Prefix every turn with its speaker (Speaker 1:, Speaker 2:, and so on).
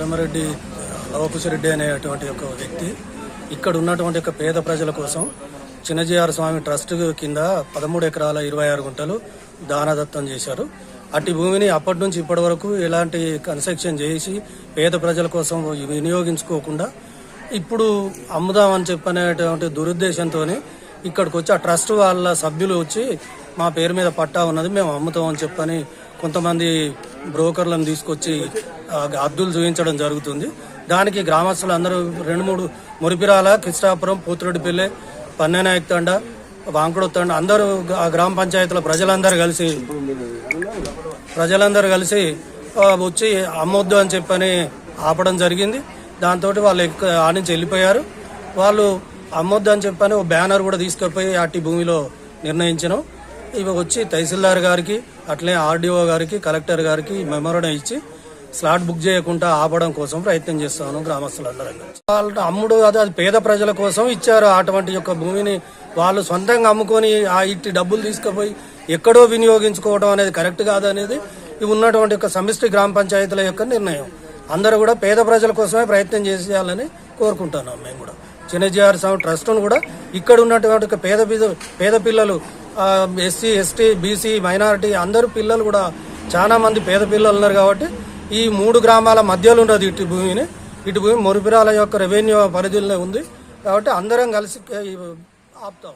Speaker 1: ఎర్రమరెడ్డి లవకుశరెడ్డి అనేటువంటి ఒక వ్యక్తి. ఇక్కడ ఉన్నటువంటి ఒక పేద ప్రజల కోసం చిన్నజీఆర్ స్వామి ట్రస్ట్ కింద పదమూడు ఎకరాల ఇరవై ఆరు గుంటలు దానదత్తం చేశారు. అట్టి భూమిని అప్పటి నుంచి ఇప్పటి వరకు ఎలాంటి కన్స్ట్రక్షన్ చేసి పేద ప్రజల కోసం వినియోగించుకోకుండా ఇప్పుడు అమ్ముదామని చెప్పనేటువంటి దురుద్దేశంతో ఇక్కడికి వచ్చి ఆ ట్రస్ట్ వాళ్ళ సభ్యులు వచ్చి మా పేరు మీద పట్టా ఉన్నది మేము అమ్ముతామని చెప్పని కొంతమంది బ్రోకర్లను తీసుకొచ్చి అద్దులు చూపించడం జరుగుతుంది. దానికి గ్రామస్తులు అందరూ రెండు మూడు మురిపిరాల కృష్ణాపురం పోతురెడ్డిపల్లె పన్నెనాయక్ తండ వాంకుడు తండ అందరూ ఆ గ్రామ పంచాయతీల ప్రజలందరూ కలిసి ప్రజలందరూ కలిసి వచ్చి అమ్మొద్దు అని చెప్పని ఆపడం జరిగింది. దాంతో వాళ్ళు ఎక్క- ఆ నుంచి వెళ్ళిపోయారు. వాళ్ళు అమ్మొద్దు అని చెప్పని ఓ బ్యానర్ కూడా తీసుకుపోయి అట్టి భూమిలో నిర్ణయించడం ఇవి వచ్చి తహసీల్దార్ గారికి అట్లే ఆర్డీఓ గారికి కలెక్టర్ గారికి మెమోరం ఇచ్చి స్లాట్ బుక్ చేయకుండా ఆపడం కోసం ప్రయత్నం చేస్తాను గ్రామస్తులందరూ వాళ్ళ అమ్ముడు అది అది పేద ప్రజల కోసం ఇచ్చారు. అటువంటి యొక్క భూమిని వాళ్ళు సొంతంగా అమ్ముకొని ఆ ఇట్టి డబ్బులు తీసుకుపోయి ఎక్కడో వినియోగించుకోవడం అనేది కరెక్ట్ కాదనేది ఇవి ఉన్నటువంటి యొక్క సమిష్టి గ్రామ పంచాయతీల యొక్క నిర్ణయం. అందరూ కూడా పేద ప్రజల కోసమే ప్రయత్నం చేసేయాలని కోరుకుంటున్నాం మేము కూడా. చిన్నజీఆర్ స్వామి ట్రస్ట్ను కూడా ఇక్కడ ఉన్నటువంటి పేద పిద- పేద పిల్లలు ఎస్సీ ఎస్టీ బీసీ మైనారిటీ అందరూ పిల్లలు కూడా చాలా మంది పేద పిల్లలు ఉన్నారు కాబట్టి ఈ మూడు గ్రామాల మధ్యలో ఉన్నది ఇటు భూమిని. ఇటు భూమి మురిపిరాల యొక్క రెవెన్యూ పరిధిలో ఉంది. కాబట్టి అందరం కలిసి ఆపుతాం.